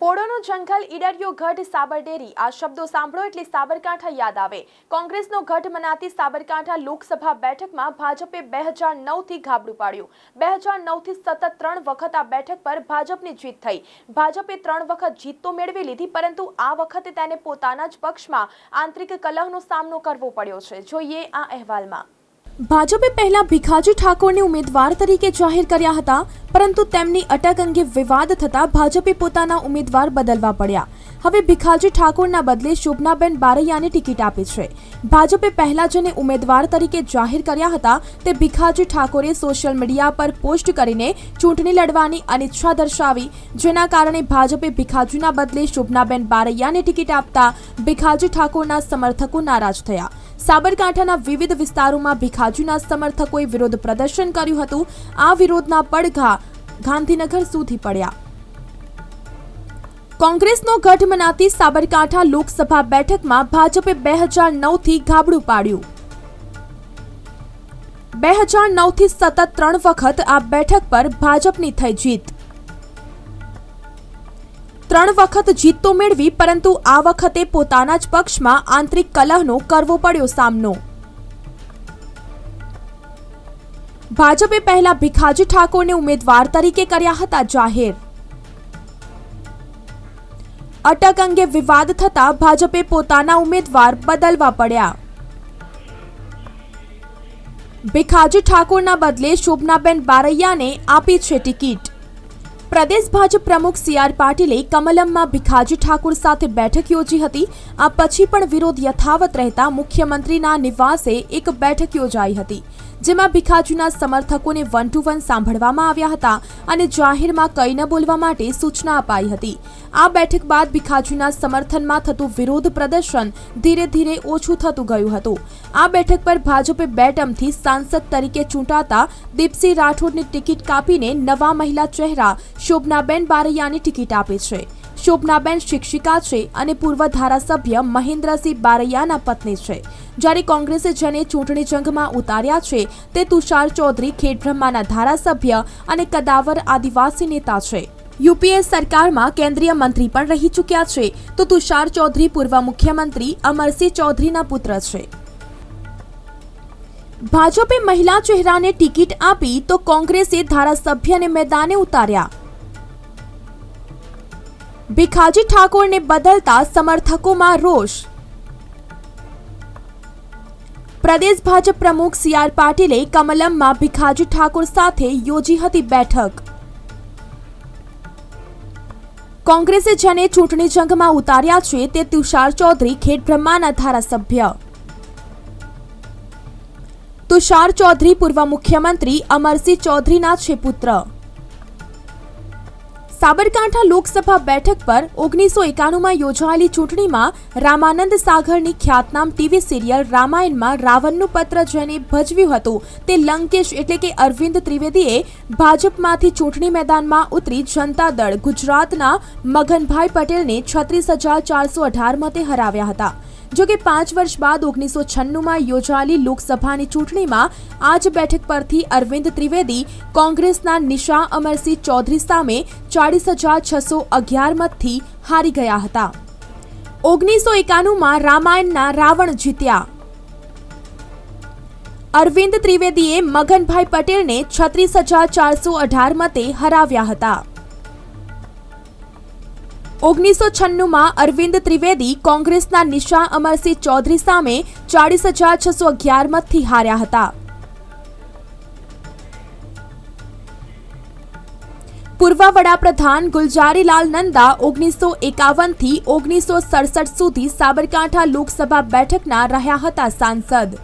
પોળોનો જંગલ ઈડરિયો ગઢ સાબરડેરી. આ શબ્દો સાંભળો એટલે સાબરકાંઠા યાદ આવે. કોંગ્રેસનો ગઢ મનાતી સાબરકાંઠા લોકસભા બેઠકમાં ભાજપે બે હજાર નવથી ગાબડું પાડ્યું. બે હજાર નવથી સતત ત્રણ વખત આ બેઠક પર ભાજપની જીત થઈ. ભાજપે ત્રણ વખત જીત તો મેળવી લીધી, પરંતુ આ વખતે તેને પોતાના જ પક્ષમાં આંતરિક કલહનો સામનો કરવો પડ્યો છે. જોઈએ આ અહેવાલમાં. ભાજપે પહેલા ભીખાજી ઠાકોરને ઉમેદવાર તરીકે જાહેર કર્યા હતા, પરંતુ તેમની અટક અંગે વિવાદ થતા ભાજપે પોતાના ઉમેદવાર બદલવા પડ્યા. હવે ભીખાજી ઠાકોરના બદલે શોભનાબેન બારૈયાને ટિકિટ આપી છે. ભાજપે પહેલા જેને ઉમેદવાર તરીકે જાહેર કર્યા હતા, તે ભીખાજી ઠાકોરે સોશિયલ મીડિયા પર પોસ્ટ કરીને ચૂંટણી લડવાની અનિચ્છા દર્શાવી, જેના કારણે ભાજપે ભીખાજીના બદલે શોભનાબેન બારૈયાને ટિકિટ આપતા ભીખાજી ઠાકોરના સમર્થકો નારાજ થયા. સાબરકાંઠાના વિવિધ વિસ્તારોમાં ભીખાજીના સમર્થકોએ વિરોધ પ્રદર્શન કર્યું હતું. આ વિરોધના પડઘા ગાંધીનગર સુધી પડ્યા. કોંગ્રેસનો ગઢ મનાતી સાબરકાંઠા લોકસભા બેઠકમાં ભાજપે બે હજાર નવથી ગાબડું પાડ્યું. બે હજાર નવથી સતત ત્રણ વખત આ બેઠક પર ભાજપની થઈ જીત. ત્રણ વખત જીત તો મેળવી, પરંતુ આ વખતે પોતાના જ પક્ષમાં આંતરિક કલહનો કરવો પડ્યો સામનો. ભાજપે પહેલા ભીખાજી ઠાકોરને ઉમેદવાર તરીકે કર્યા હતા જાહેર. અટક અંગે વિવાદ થતા ભાજપે પોતાના ઉમેદવાર બદલવા પડ્યા. ભીખાજી ઠાકોરના બદલે શોભનાબેન બારૈયાને આપી છે ટિકિટ. પ્રદેશ ભાજપ પ્રમુખ સી આર પાટીલે કમલમમાં ભીખાજી ઠાકુર સાથે બેઠક યોજી હતી. આ પછી પણ વિરોધ યથાવત રહેતા મુખ્યમંત્રીના નિવાસે એક બેઠક યોજાઈ હતી. જેમાં ભીખાજીના સમર્થકોને વન ટુ વન સાંભળવામાં આવ્યા હતા અને જાહેરમાં કંઈ ન બોલવા માટે સૂચના અપાઈ હતી. આ બેઠક બાદ ભીખાજીના સમર્થનમાં થતું વિરોધ પ્રદર્શન ધીરે ધીરે ઓછું થતું ગયું હતું. આ બેઠક પર ભાજપે બે ટર્મથી સાંસદ તરીકે ચૂંટાતા દીપસિંહ રાઠોડની ટિકિટ કાપીને નવા મહિલા ચહેરા શોભનાબેન બારૈયાની ટિકિટ આપી છે. શોભનાબેન શિક્ષિકા છે અને પૂર્વ ધારાસભ્ય મહેન્દ્રસિંહ બારૈયાના પત્ની છે. જ્યારે કોંગ્રેસે જેને ચૂંટણી જંગમાં ઉતાર્યા છે, તે તુષાર ચૌધરી ખેડબ્રહ્માના ધારાસભ્ય અને કદાવર આદિવાસી નેતા છે. યુપીએ સરકારમાં કેન્દ્રીય મંત્રી પણ રહી ચૂક્યા છે, તો તુષાર ચૌધરી પૂર્વ મુખ્યમંત્રી અમરસિંહ ચૌધરીના પુત્ર છે. ભાજપે મહિલા ચહેરાને ટિકિટ આપી તો કોંગ્રેસે ધારાસભ્યને મેદાને ઉતાર્યા. ભીખાજી ઠાકોરને બદલતા સમર્થકોમાં રોષ. પ્રદેશ ભાજપ પ્રમુખ સી આર પાટીલે કમલમમાં ભીખાજી ઠાકોર સાથે યોજી હતી બેઠક. કોંગ્રેસે જેને ચૂંટણી જંગમાં ઉતાર્યા છે તે તુષાર ચૌધરી ખેડબ્રહ્માના ધારાસભ્ય. તુષાર ચૌધરી પૂર્વ મુખ્યમંત્રી અમરસિંહ ચૌધરીના છે પુત્ર. સાબરકાંઠા લોકસભા બેઠક પર ઓગણીસો એકાણુંમાં યોજાયેલી ચૂંટણીમાં રામાનંદ સાગરની ખ્યાતનામ ટીવી સિરિયલ રામાયણમાં રાવણનું પત્ર જેને ભજવ્યું હતું તે લંકેશ એટલે કે અરવિંદ ત્રિવેદીએ ભાજપમાંથી ચૂંટણી મેદાનમાં ઉતરી જનતા દળ ગુજરાતના મગનભાઈ પટેલને છત્રીસ હજાર ચારસો અઢાર મતે હરાવ્યા હતા. જો કે પાંચ વર્ષ બાદ ઓગણીસો છન્નુંમાં યોજાયેલી લોકસભાની ચૂંટણીમાં આ જ બેઠક પરથી અરવિંદ ત્રિવેદી કોંગ્રેસના નિશા અમરસિંહ ચૌધરી સામે ચાળીસ હજાર છસો અગિયાર મતથી હારી ગયા હતા. ઓગણીસો એકાણુંમાં રામાયણના રાવણ જીત્યા. અરવિંદ ત્રિવેદીએ મગનભાઈ પટેલને છત્રીસ હજાર ચારસો અઢાર મતે હરાવ્યા હતા. ઓગણીસો છન્નુંમાં અરવિંદ ત્રિવેદી કોંગ્રેસના નિશા અમરસિંહ ચૌધરી સામે ચાળીસ હજાર છસો અગિયાર મતથી હાર્યા હતા. પૂર્વ વડાપ્રધાન ગુલજારીલાલ નંદા ઓગણીસો એકાવનથી ઓગણીસો સડસઠ સુધી સાબરકાંઠા લોકસભા બેઠકના રહ્યા હતા સાંસદ.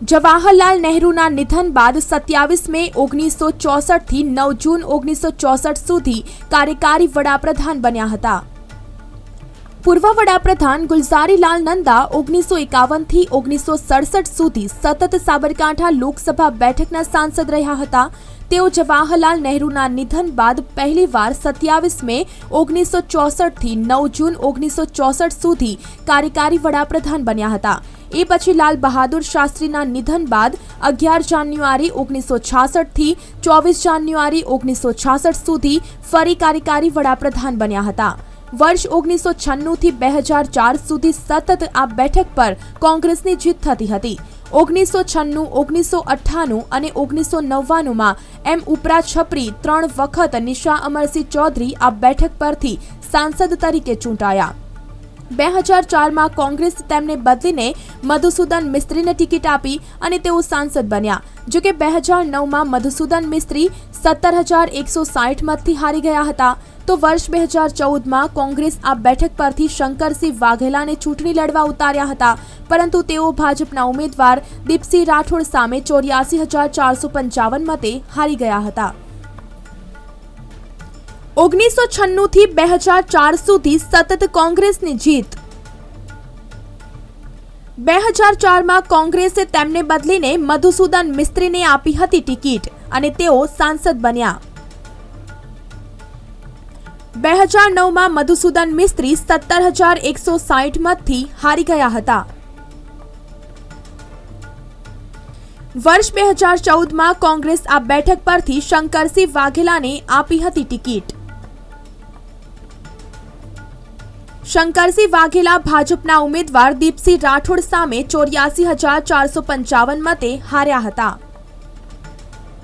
જવાહરલાલ નહેરુના નિધન બાદ સત્યાવીસ મે ઓગણીસો ચોસઠથી નવ જૂન ઓગણીસો ચોસઠ સુધી કાર્યકારી વડાપ્રધાન બન્યા હતા. પૂર્વ વડાપ્રધાન ગુલઝારીલાલ નંદા ઓગણીસો એકાવનથી ઓગણીસો સડસઠ સુધી સતત સાબરકાંઠા લોકસભા બેઠકના સાંસદ રહ્યા હતા. તેઓ જવાહરલાલ નહેરુના નિધન બાદ પહેલીવાર સત્યાવીસ મે ઓગણીસો ચોસઠથી નવ જૂન ઓગણીસો ચોસઠ સુધી કાર્યકારી વડાપ્રધાન બન્યા હતા. એ પછી લાલ બહાદુર શાસ્ત્રીના નિધન બાદ અગિયાર જાન્યુઆરી ઓગણીસો છાસઠથી ચોવીસ જાન્યુઆરી ઓગણીસો છાસઠ સુધી ફરી કાર્યકારી વડાપ્રધાન બન્યા હતા. વર્ષ ઓગણીસો છન્નુંથી બે હજાર ચાર સુધી સતત આ બેઠક પર કોંગ્રેસની જીત થતી હતી. ઓગણીસો છન્નું, ઓગણીસો અઠ્ઠાણું અને ઓગણીસો નવ્વાણુંમાં એમ ઉપરા છપરી ત્રણ વખત નિશા અમરસિંહ ચૌધરી આ બેઠક પરથી સાંસદ તરીકે ચૂંટાયા. બે હજાર ચારમાં કોંગ્રેસ તેમને બદલીને મધુસૂદન મિસ્ત્રીને ટિકિટ આપી અને તેઓ સાંસદ બન્યા. જોકે બે હજાર નવમાં મધુસૂદન મિસ્ત્રી સત્તર હજાર એકસો સાઠ મતથી હારી ગયા હતા. તો વર્ષ બે હજાર ચૌદમાં કોંગ્રેસ આ બેઠક પરથી શંકરસિંહ વાઘેલાને ચૂંટણી લડવા ઉતાર્યા હતા. પરંતુ તેઓ ભાજપના ઉમેદવાર દીપસિંહ રાઠોડ સામે ચોર્યાસી હજાર ચારસો પંચાવન મતે હારી ગયા હતા. ઓગણીસો છન્નું થી બે હજાર ચાર સુધી સતત કોંગ્રેસની જીત. બે હજાર ચારમાં કોંગ્રેસે તેમને બદલીને મધુસૂદન મિસ્ત્રીને આપી હતી ટિકિટ અને તેઓ સાંસદ બન્યા. બે હજાર નવમાં મધુસૂદન મિસ્ત્રી સત્તર હજાર એકસો સાઠ મતથી હારી ગયા હતા. વર્ષ બે હજાર ચૌદમાં કોંગ્રેસ આ બેઠક પરથી શંકરસિંહ વાઘેલાને આપી હતી ટિકિટ. શંકરસિંહ વાઘેલા ભાજપના ઉમેદવાર દીપસિંહ રાઠોડ સામે ચોર્યાસી હજાર ચારસો પંચાવન મતે હાર્યા હતા.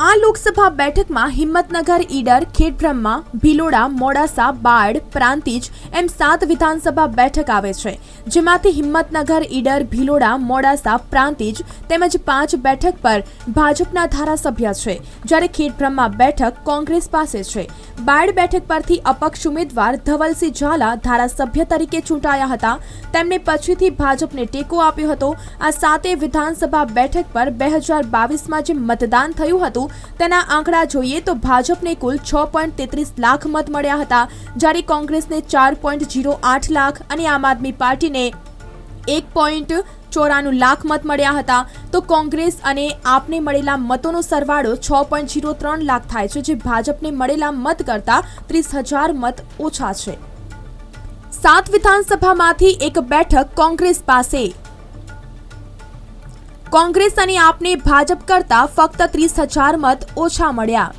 આ લોકસભા બેઠકમાં હિંમતનગર, ઈડર, ખેડબ્રહ્મા, ભિલોડા, મોડાસા બાળ પ્રાંતિજ એમ સાત વિધાનસભા બેઠક આવે છે. જેમાંથી હિંમતનગર, ઈડર, ભિલોડા, મોડાસા, પ્રાંતિજ તેમજ પાંચ બેઠક પર ભાજપના ધારાસભ્ય છે. જ્યારે ખેડબ્રહ્મા બેઠક કોંગ્રેસ પાસે છે. બાળ બેઠક પરથી અપક્ષ ઉમેદવાર ધવલસિંહ ઝાલા ધારાસભ્ય તરીકે ચૂંટાયા હતા. તેમને પછીથી ભાજપને ટેકો આપ્યો હતો. આ સાતે વિધાનસભા બેઠક પર બે હજાર બાવીસમાં જે મતદાન થયું હતું તેના આંકડા જોઈએ તો ભાજપને કુલ છ પોઈન્ટ તેત્રીસ લાખ મત મળ્યા હતા, જ્યારે કોંગ્રેસને ચાર પોઈન્ટ જીરો આઠ લાખ અને આમ આદમી પાર્ટીને એક પોઈન્ટ ચોરાણું લાખ મત મળ્યા હતા. તો કોંગ્રેસ અને આપને મળેલા મતોનો સરવાળો છ પોઈન્ટ જીરો ત્રણ લાખ થાય છે, જે ભાજપને મળેલા મત કરતાં ત્રીસ હજાર મત ઓછા છે. સાત વિધાનસભામાંથી એક બેઠક કોંગ્રેસ પાસે. કોંગ્રેસ અને આપને ભાજપ કરતા ફક્ત ત્રીસ હજાર મત ઓછા મળ્યા.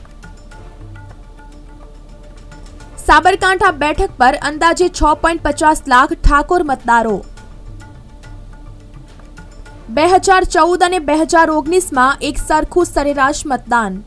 સાબરકાંઠા બેઠક પર અંદાજે છ પોઈન્ટ પચાસ લાખ ઠાકોર મતદારો. બે હજાર ચૌદ અને બે હજાર ઓગણીસમાં એક સરખું સરેરાશ મતદાન.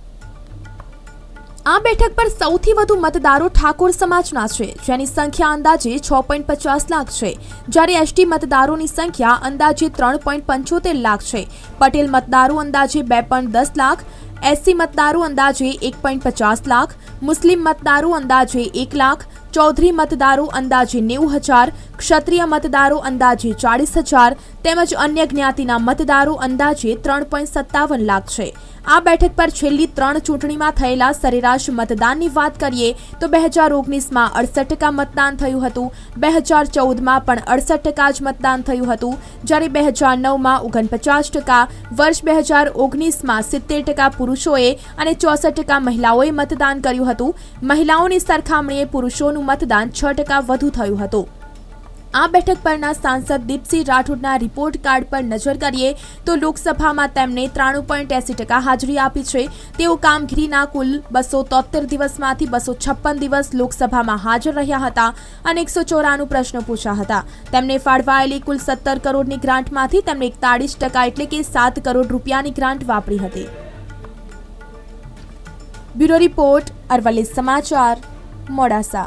આ બેઠક પર સૌથી વધુ મતદારો ઠાકોર સમાજના છે, જેની સંખ્યા અંદાજે છ પોઈન્ટ પચાસ લાખ છે. જ્યારે એસટી મતદારોની સંખ્યા અંદાજે ત્રણ પોઈન્ટ પંચોતેર લાખ છે. પટેલ મતદારો અંદાજે બે પોઈન્ટ દસ લાખ, એસસી મતદારો અંદાજે એક પોઈન્ટ પચાસ લાખ, મુસ્લિમ મતદારો અંદાજે એક લાખ, ચૌધરી મતદારો અંદાજે નેવું હજાર, ક્ષત્રિય મતદારો અંદાજે ચાળીસ હજાર, તેમજ અન્ય જ્ઞાતિના મતદારો અંદાજે ત્રણ પોઈન્ટ સત્તાવન લાખ છે. આ બેઠક પર છેલ્લી ત્રણ ચૂંટણીમાં થયેલા સરેરાશ મતદાનની વાત કરીએ તો બે હજાર ઓગણીસમાં અડસઠ ટકા મતદાન થયું હતું, બે હજાર ચૌદમાં પણ અડસઠ ટકા જ મતદાન થયું હતું, જ્યારે બે હજાર નવમાં ઓગણપચાસ ટકા, વર્ષ બે હજાર ઓગણીસમાં સિત્તેર ટકા પુરુષોએ અને ચોસઠ ટકા મહિલાઓએ મતદાન કર્યું હતું. મહિલાઓની સરખામણીએ પુરુષોનું મતદાન છ ટકા વધુ થયું હતું. આ બેઠક પરના સાંસદ દીપસિંહ રાઠોડના રિપોર્ટ કાર્ડ પર નજર કરીએ તો લોકસભામાં તેમને ત્રાણું પોઈન્ટ એસી ટકા હાજરી આપી છે. તેઓ કામગીરીના કુલ બસો તોતેર દિવસમાંથી બસો છપ્પન દિવસ લોકસભામાં હાજર રહ્યા હતા અને એકસો ચોરાણું પ્રશ્નો પૂછ્યા હતા. તેમને ફાળવાયેલી કુલ સત્તર કરોડની ગ્રાન્ટમાંથી તેમણે એકતાળીસ ટકા એટલે કે સાત કરોડ રૂપિયાની ગ્રાન્ટ વાપરી હતી. બ્યુરો રિપોર્ટ અરવલ્લી સમાચાર મોડાસા.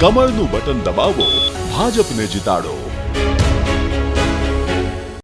કમળનું બટન દબાવો ભાજપને જીતાડો.